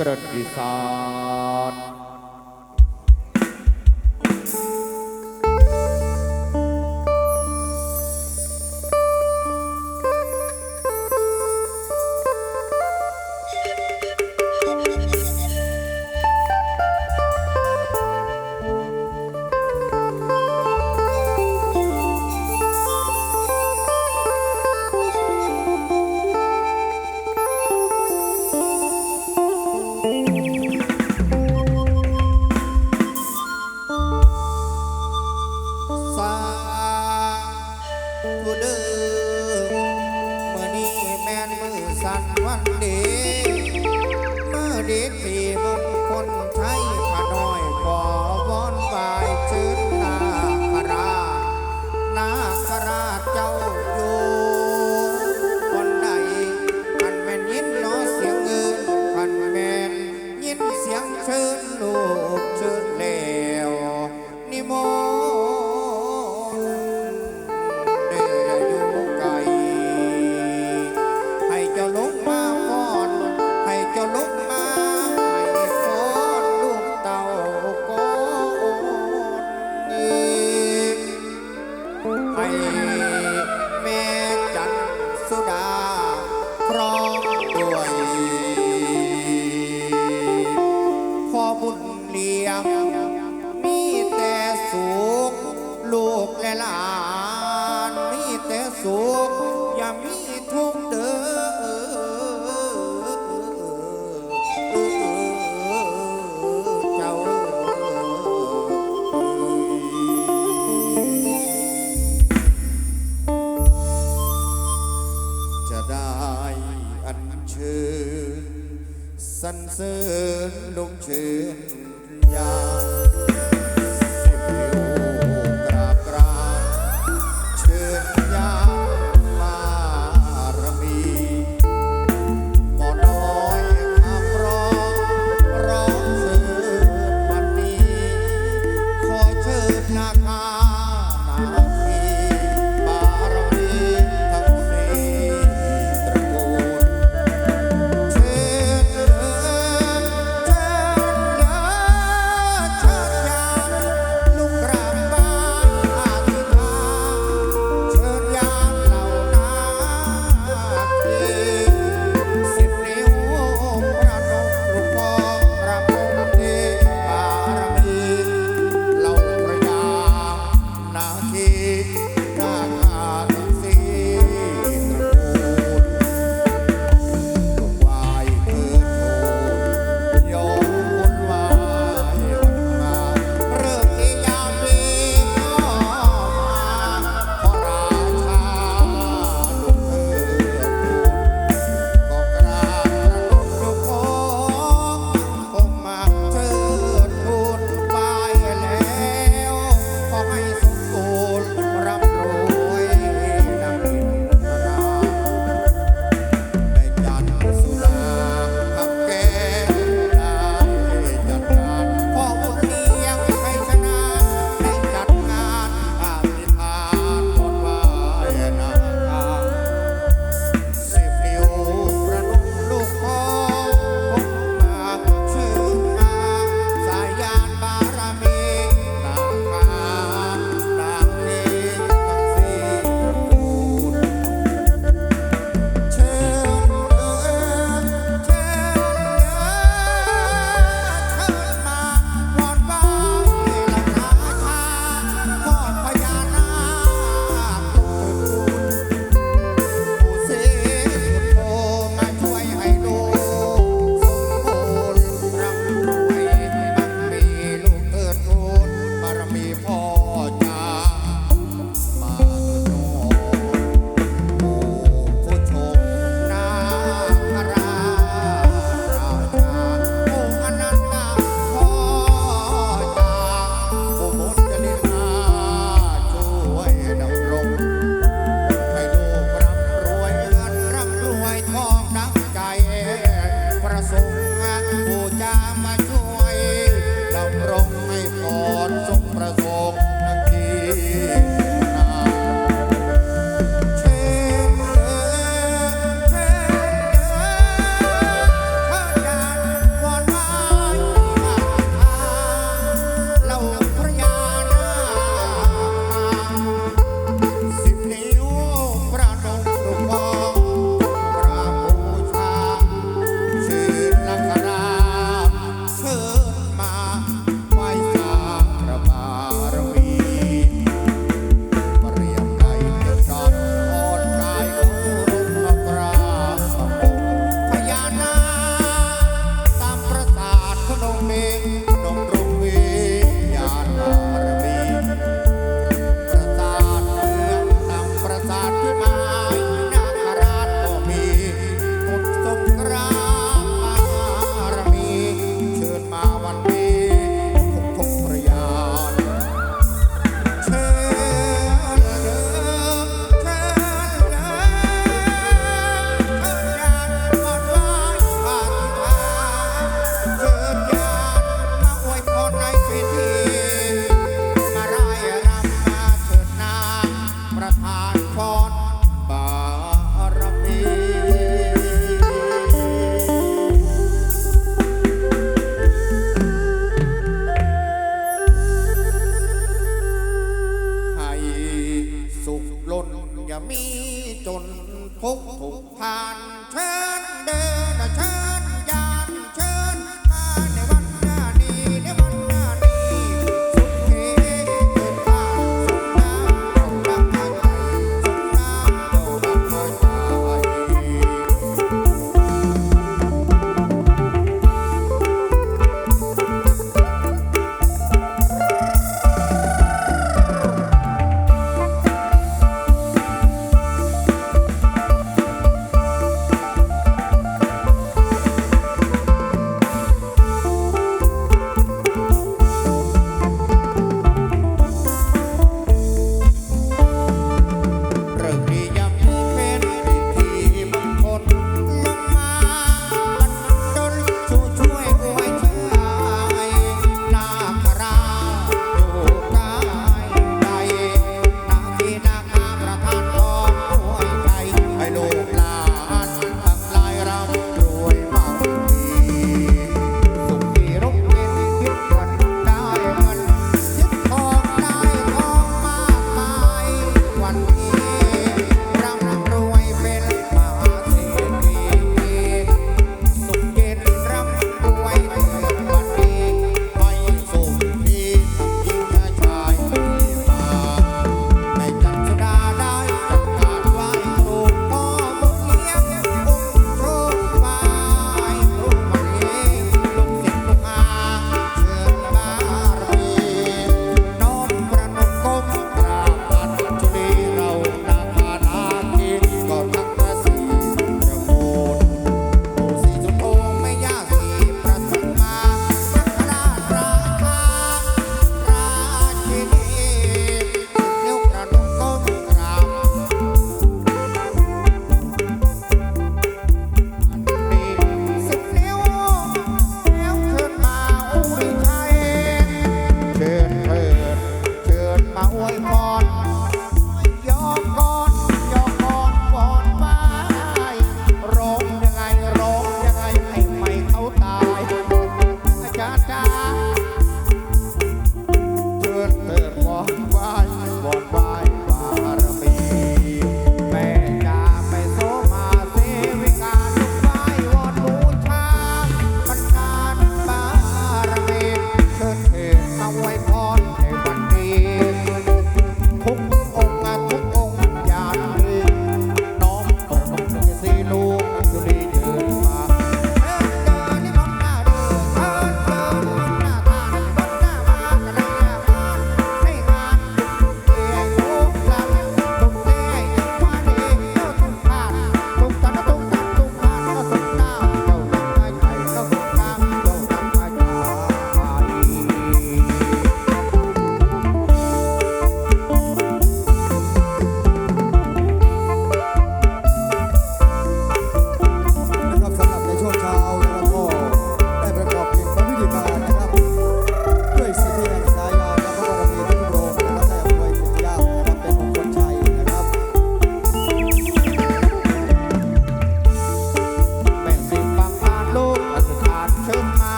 ปร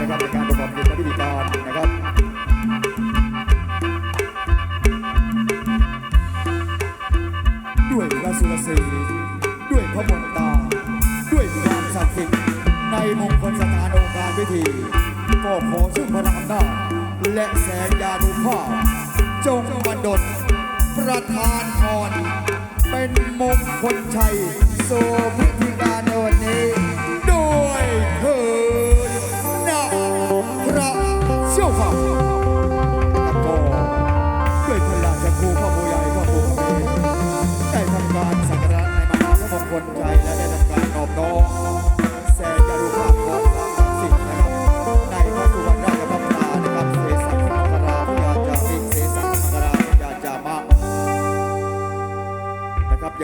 นะครับในการประกอบกิจพิธีการนะครับด้วยพระสุรศรีด้วยพระมนตา ด้วยความศักดิ์สิทธิ์ในมงคลสถานองค์การพิธี ก็ขอซึ่งพลังอำนาจและแสงยานุภาพ จงบันดลประธานพรเป็นมงคลชัย สู่พิธีการในวันนี้